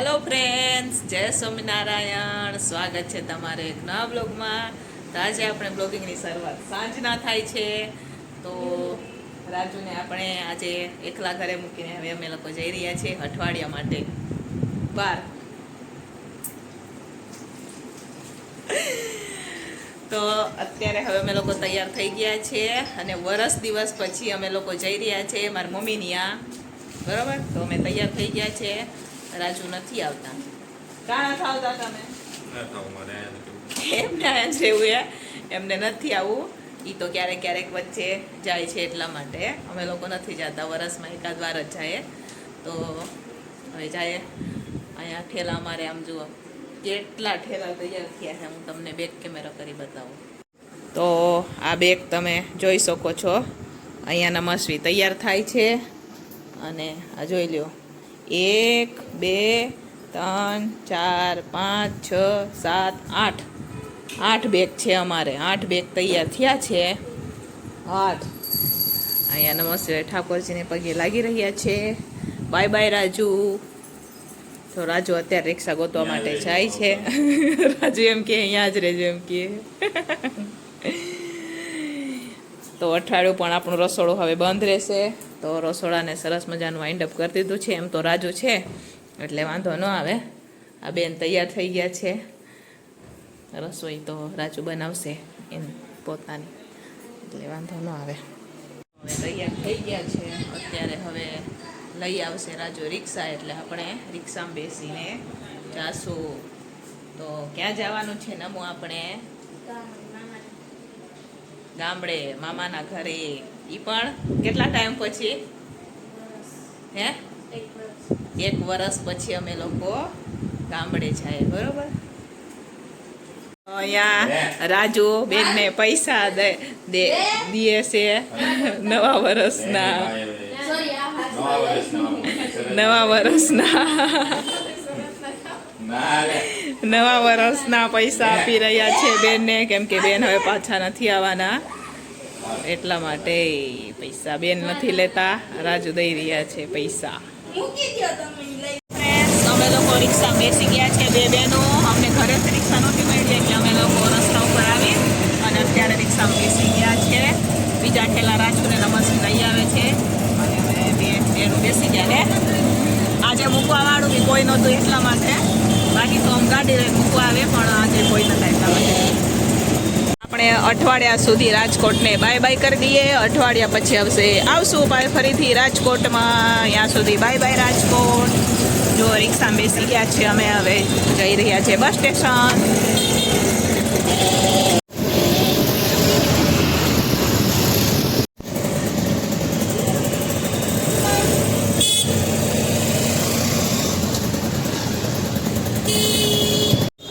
હાલો friends જય સ્વામિનારાયણ. સ્વાગત છે તમારે એક નવા બ્લોગમાં. તો આજે આપણે બ્લોગિંગની શરૂઆત સાંજના થાય છે. તો રાજુને આપણે આજે એકલા ઘરે મૂકીને હવે અમે લોકો જઈ રહ્યા છીએ અઠવાડિયા માટે. બાર. તો અત્યારે હવે અમે લોકો તૈયાર થઈ ગયા છીએ અને વરસ દિવસ પછી અમે લોકો જઈ રહ્યા છીએ મારી મમ્મીની આ બરાબર? તો અમે તૈયાર થઈ ગયા છે. રાજુ નથી આવતા. તમે? એમને આયા છે એવું એ એમને નથી આવવું એ તો ક્યારેક ક્યારેક વચ્ચે જાય છે એટલા માટે. અમે લોકો નથી જતા વરસમાં એકાદ વાર જ જાય. તો હવે જાય. અહીંયા ઠેલા અમારે આમ જુઓ. કેટલા ઠેલા તૈયાર થયા છે હું તમને બેક કેમેરા કરી બતાવું. તો આ બેગ તમે જોઈ શકો છો. અહીંયાના મસવી તૈયાર થાય છે. અને આ જોઈ લ્યો. એક, બે, ત્રણ, ચાર, પાંચ, છ, સાત, આઠ. આઠ બેગ છે અમારે. આઠ બેગ તૈયાર થયા છે. આઠ. અહીંયા નમસ્તે ઠાકોરજીને પગે લાગી રહ્યા છે. Bye bye Raju. તો રાજુ અત્યારે રિક્ષા ગોતવા માટે જાય છે. રાજુ એમ કે, અહીંયા જ રહેજો એમ કે. તો અઠવાડિયું પણ આપણું રસોડું હવે બંધ રહેશે. તો રસોડાને સરસ મજાનું વાઇન્ડ અપ કરી દીધું છે. એમ તો રાજુ છે, એટલે વાંધો ન આવે. આ બેન તૈયાર થઈ ગયા છે. રસોઈ તો રાજુ બનાવશે એમ પોતાની, એટલે વાંધો ન આવે. હવે તૈયાર થઈ ગયા છે. અત્યારે હવે લઈ આવશે રાજુ રિક્ષા, એટલે આપણે રિક્ષામાં બેસીને જાશું. તો ક્યાં જવાનું છે નમું આપણે? ગામડે, મામાના ઘરે. ઈ પણ કેટલા ટાઈમ પછી? હે? એક વર્ષ પછી અમે લોકો ગામડે જાય બરોબર? અહીંયા રાજુ બેનને પૈસા દે દે દીએ છે નવા વર્ષના. નવા વર્ષના. નવા વર્ષના. પૈસા આપી રહ્યા છે બેનને કેમ કે બેન હવે પાછા નથી આવવાના. એટલા માટે પૈસા બેન નથી લેતા. રાજુ દઈ રહ્યા છે પૈસા. અમે લોકો રિક્ષા બેસી ગયા છે બે બહેનો અમને જ રિક્ષા નહોતી મળી, એટલે અમે લોકો રસ્તા ઉપર આવી અને અત્યારે રિક્ષામાં બેસી ગયા છે. બીજા ઠેલા રાજુને નમસ્તે લઈ આવે છે. અને અમે બે બહેનો બેસી ગયા ને આજે મૂકવા વાળું બી કોઈ નહોતું એટલા માટે. બાકી તો આમ ગાડી મૂકવા આવે, પણ આજે કોઈ નતા એટલા માટે. આપણે અઠવાડિયા સુધી રાજકોટને બાય બાય કરી દઈએ. અઠવાડિયા પછી આવશે, આવશું ભાઈ ફરીથી રાજકોટમાં. ત્યાં સુધી બાય બાય રાજકોટ. જો રિક્ષામાં બેસી ગયા છે, અમે હવે જઈ રહ્યા છે બસ સ્ટેશન.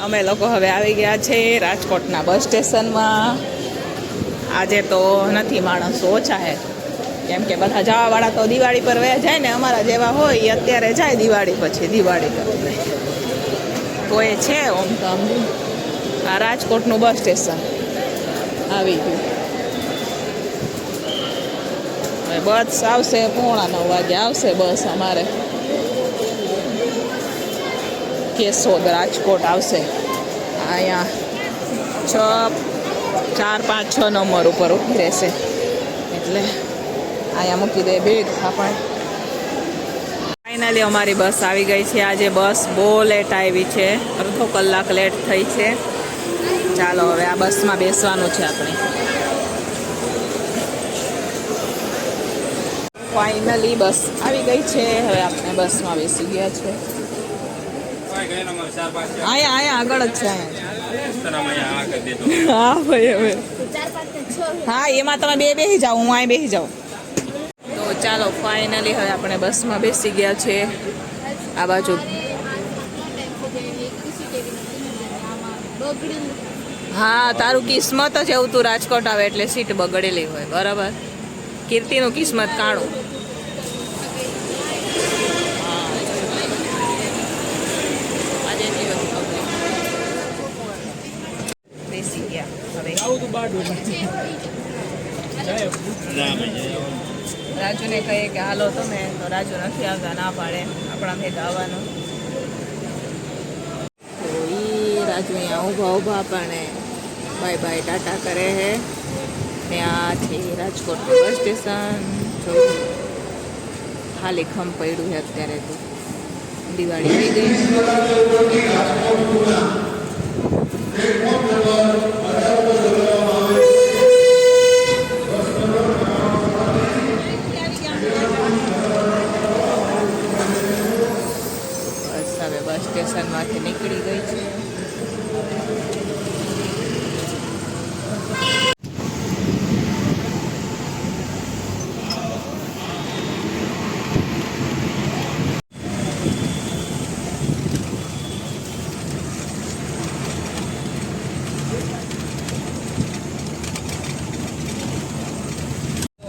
અમે લોકો હવે આવી ગયા છે રાજકોટના બસ સ્ટેશનમાં. આજે તો નથી માણસો ઓછા છે કેમ કે બધા જવાવાળા તો દિવાળી પર વયા જાય ને અમારા જેવા હોય એ અત્યારે જાય દિવાળી પછી, દિવાળી કરીને કોઈ છે ઓમ તો આ રાજકોટનું બસ સ્ટેશન. આવી ગયું. બસ આવશે, પોણા નવ વાગે આવશે બસ અમારે. કેશોદ રાજકોટ આવશે. અહીંયા છ, ચાર, પાંચ, છ નંબર ઉપર ઊભી રહેશે. એટલે અહીંયા મૂકી દે બેગ આપણે. ફાઇનલી અમારી બસ આવી ગઈ છે. આજે બસ બહુ લેટ આવી છે. અડધો કલાક લેટ થઈ છે. ચાલો હવે આ બસમાં બેસવાનું છે આપણે. ફાઇનલી બસ આવી ગઈ છે. હવે આપણે બસમાં બેસી ગયા છે. અહીંયા અહીંયા આગળ જ છે હા, ભાઈ, હવે. હા, એમાં તમે બે બેસી જાઓ, હું અહીં બેસી જાઉં. તો ચાલો ફાઇનલી હવે આપણે બસમાં બેસી ગયા છે. આ બાજુ. હા, તારું કિસ્મત જ એવું તું રાજકોટ આવે એટલે સીટ બગડેલી હોય, બરાબર? કીર્તિનું કિસ્મત કાણું આજે દિવસ બેસી ગયા હવે રાજુને કહીએ કે, હાલો, તમે તો રાજુ નથી આવતા, ના પાડે, આપણા ભેગા આવવાનું. રાજુ અહીંયા ઊભા ઊભા પણ બાય બાય ટાટા કરે છે ને આ છે રાજકોટનું બસ સ્ટેશન, જો ખાલી ખમ પડ્યું છે અત્યારે તો. દિવાળી આવી ગઈ બસ હવે બસ સ્ટેશનમાંથી નીકળી ગઈ છે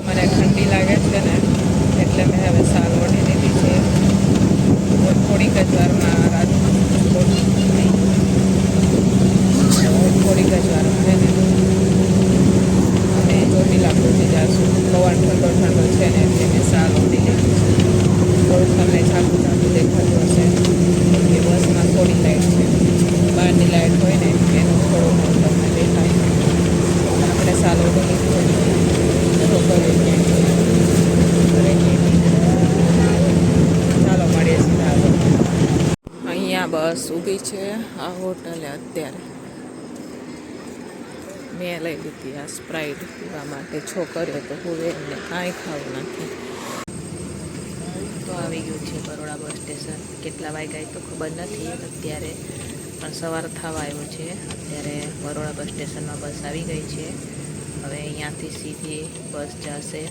મને ઠંડી લાગે છે ને એટલે મેં હવે સાલ ઓઢી લીધી છે તો થોડીક જ વારમાં રાજકોટ થોડીક જ વારમાં છે ને અમે ચોટીલા પહોંચી જઈશું પવન ઠંડો ઠંડો છે ને એટલે મેં સાલ ઓઢી લીધી છે થોડુંક તમને ઝાંખું ઝાંખું દેખાતું હશે કે બસમાં થોડી લાઇટ છે બહારની લાઇટ હોય ને એનું થોડું ઘણું તમને દેખાય આપણે સાલ ઓઢી લીધી છે છોકરીઓ ઘરે ચાલો મળીએ સીધા આગળ. અહીંયા બસ ઊભી છે આ હોટલે અત્યારે. મેં લઈ લીધી આ સ્પ્રાઇટ પીવા માટે. છોકરીઓ તો હું એમને કાંઈ ખાવું નથી. તો આવી ગયું છે બરોડા બસ સ્ટેશન. કેટલા વાગ્યા તો ખબર નથી અત્યારે. પણ સવાર થવા આવ્યું છે. અત્યારે બરોડા બસ સ્ટેશનમાં બસ આવી ગઈ છે. હવે અહીંયાથી સીધી બસ જશે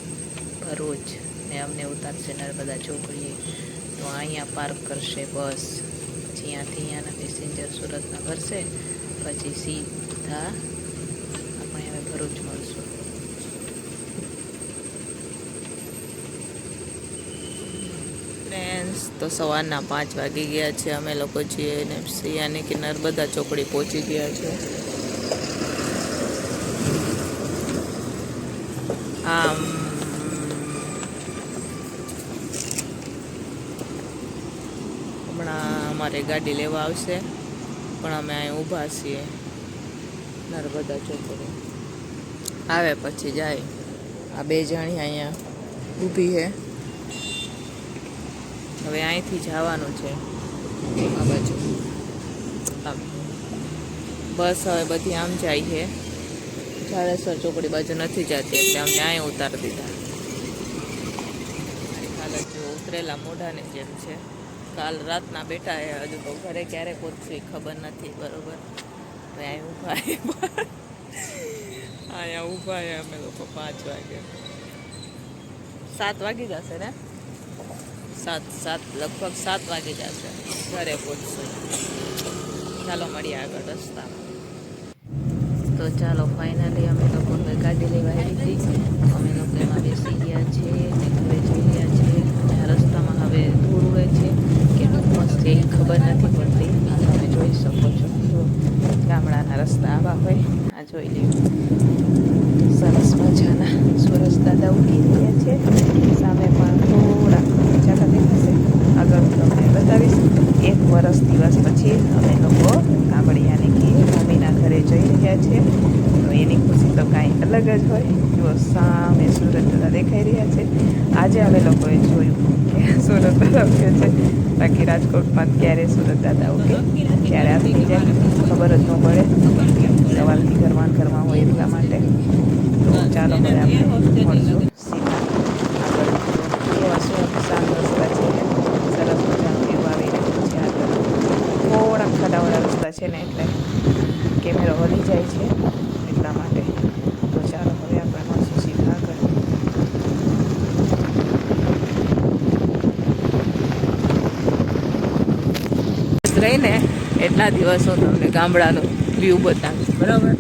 ભરૂચ. ને અમને ઉતારશે નર્મદા ચોકડીએ. તો અહીંયા પાર્ક કરશે બસ. પછી અહીંયાથી અહીંયાના પેસેન્જર સુરતના ભરશે. પછી સીધા આપણે હવે ભરૂચ મળશું. ફ્રેન્ડ્સ, તો સવારના પાંચ વાગી ગયા છે. અમે લોકો છીએ ને શિયાની કે નર્મદા ચોકડી પહોંચી ગયા છે. આમ અમારે ગાડી લેવા આવશે. પણ અમે અહીં ઊભા છીએ. નર્મદા ચોકડી આવે પછી જાય. આ બે જણી અહીંયા ઊભી છે હવે અહીંથી જવાનું છે. આ બાજુ. બસ હવે બધી આમ જાય છે. જાડેસર ચોકડી બાજુ નથી જતી એટલે અમને અહીં ઉતારી દીધા. હાલત જો ઉતરેલા મોઢાની જેમ છે. કાલ રાતના બેઠા એ હજુ તો ઘરે ક્યારે પહોંચશું ખબર નથી, બરોબર? હવે અહીં ઊભા અહીંયા ઊભા અમે લોકો પાંચ વાગે. સાત વાગી જશે ને? સાત સાત, લગભગ સાત વાગી જશે. ઘરે પહોંચશું. ચાલો મળીએ આગળ રસ્તામાં. તો ચાલો ફાઇનલી અમે લોકો ગાડી લેવા આવી હતી અમે લોકો એમાં બેસી ગયા છે ને ઘરે જઈ રહ્યા છે અને આ રસ્તામાં હવે ધૂળ ઉડે છે કે ધુમ્મસ એ ખબર નથી પડતી. તમે જોઈ શકો છો. જો ગામડાના રસ્તા આવા હોય. આ જોઈ લ્યો. સરસ મજાના. સુરજ દાદા ઉગી રહ્યા છે સામે પણ થોડા ઝાડા દેખાશે આગળ તમને બતાવીશ એક વરસ દિવસ પછી અમે લોકો કાંબળિયાની કે મમ્મીના ઘરે જઈ રહ્યા છે તો એની ખુશી તો કાંઈ અલગ જ હોય જો સામે સુરત દાદા દેખાઈ રહ્યા છે આજે અમે લોકોએ જોયું કે સુરત દાદા ઉઠ્યો છે બાકી રાજકોટમાં ક્યારે સુરત દાદા ઓકે ક્યારે આવી જાય? ખબર જ ન પડે. સવારથી ઘરમાં ઘરમાં હોય એટલા માટે. તો ચાલો હવે આપણે મળશું સીધા રસ્તા છે સરસ મજાનું આવી રહ્યું છે આગળ. થોડા ખાડાવાળા રસ્તા છે ને એટલે કેમેરો હલી જાય છે એટલા માટે તો ચાલો હવે આપણે મળશું સીધા આગળ રહીને એટલા દિવસો તમને ગામડાનો વ્યૂ બતાવીશ. બરાબર?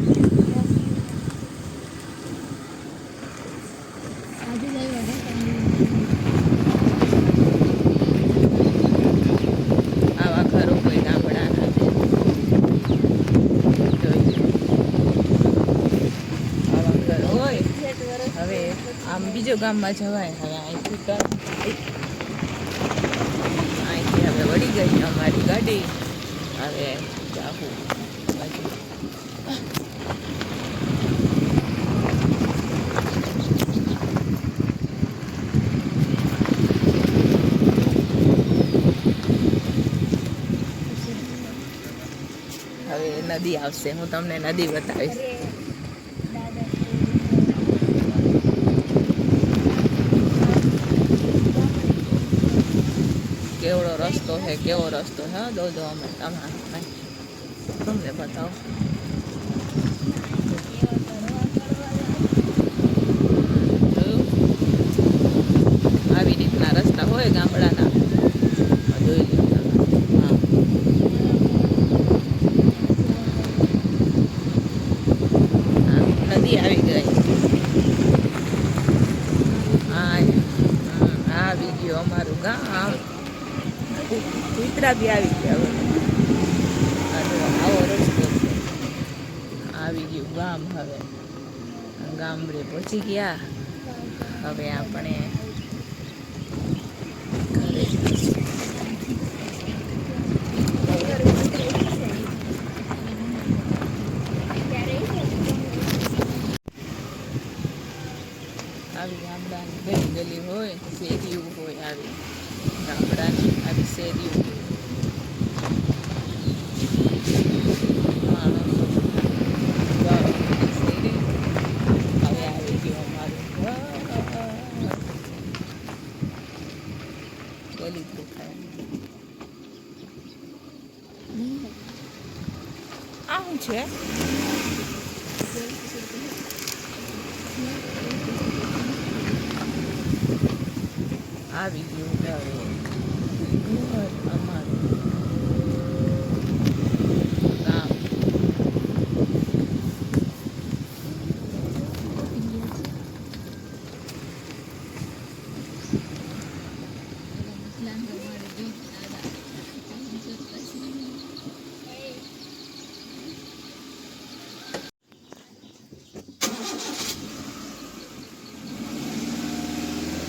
બીજો ગામમાં જવાય. હવે અહીંથી અહીંથી હવે વળી ગઈ અમારી ગાડી. હવે જાહુ હવે નદી આવશે હું તમને નદી બતાવીશ કેવડો રસ્તો છે કેવો રસ્તો છે હા દો દો અમે તમારે તમને બતાવો જોયું? આવી રીતના રસ્તા હોય ગામડાના આ જોઈ લો તમે. હા હા, નદી આવી ગઈ હા હમ, આવી ગયું અમારું ગામ બી આવી ગયા હવે. આવો રસ્તો. છે આવી ગયું ગામ હવે. ગામડે પહોંચી ગયા. હવે આપણે ઘરે આવી ગામડાની ગલી ગલી હોય શેરીઓ હોય આવી ગામડાની આવી શેરીઓ માણસો ગામડાની શેરી હવે આવી ગયું અમારું ઘર ગલી જ દેખાય આ શું છે આવી ગયું ઘર અમારું ગામ.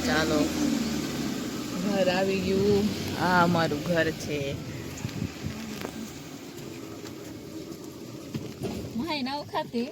ચાલો ઘર આવી ગયું. આ અમારું ઘર છે. માય નાવ ખાતે.